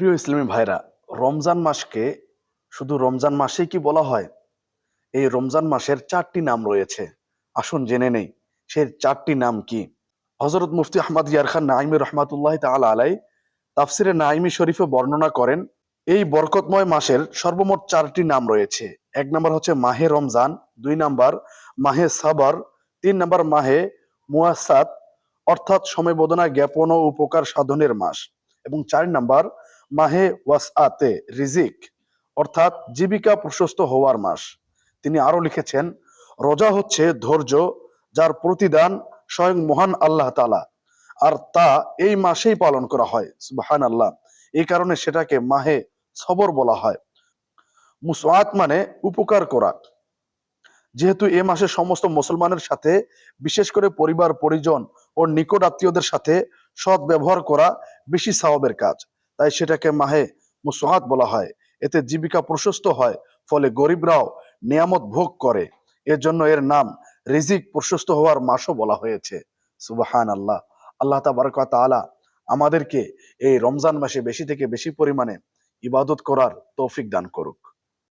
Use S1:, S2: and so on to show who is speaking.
S1: প্রিয় ইসলামী ভাইরা, রমজান মাসকে শুধু রমজান মাসেই কি বলা হয়? এই রমজান মাসের চারটি নাম রয়েছে। আসুন জেনে নেই সেই চারটি নাম কি? হজরত মুফতি আহমদ ইয়ার খান নাইমি রহমাতুল্লাহ তাআলা আলাই তাফসিরে নাইমি শরীফে বর্ণনা করেন, এই বরকতময় মাসের সর্বমোট চারটি নাম রয়েছে। এক নম্বর হচ্ছে মাহে রমজান, দুই নাম্বার মাহে সাবর, তিন নাম্বার মাহে মুয়াসাত, অর্থাৎ সমবেদনা জ্ঞাপন ও উপকার সাধনের মাস, এবং চার নাম্বার মাহে ওয়াসআতে, রিজিক, অর্থাৎ জীবিকা প্রশস্ত হওয়ার মাস। তিনি আরও লিখেছেন, রোজা হচ্ছে ধৈর্য, যার প্রতিদান স্বয়ং মহান আল্লাহ তালা আর তা এই মাসেই পালন করা হয়। সুবহান আল্লাহ এই কারণে সেটাকে মাহে সবর বলা হয়। মুসওয়াত মানে উপকার করা। যেহেতু এ মাসে সমস্ত মুসলমানের সাথে, বিশেষ করে পরিবার, পরিজন ও নিকট আত্মীয়দের সাথে সৎ ব্যবহার করা বেশি সওয়াবের কাজ। তাই সেটাকে মাহে মুসহাত বলা হয়। এতে জীবিকা প্রশস্ত হয়, ফলে গরিবরাও নিয়ামত ভোগ করে। এর জন্য এর নাম রিজিক প্রশস্ত হওয়ার মাসও বলা হয়েছে। সুবাহান আল্লাহ আল্লাহ তাবারক তালা আমাদেরকে এই রমজান মাসে বেশি থেকে বেশি পরিমাণে ইবাদত করার তৌফিক দান করুক।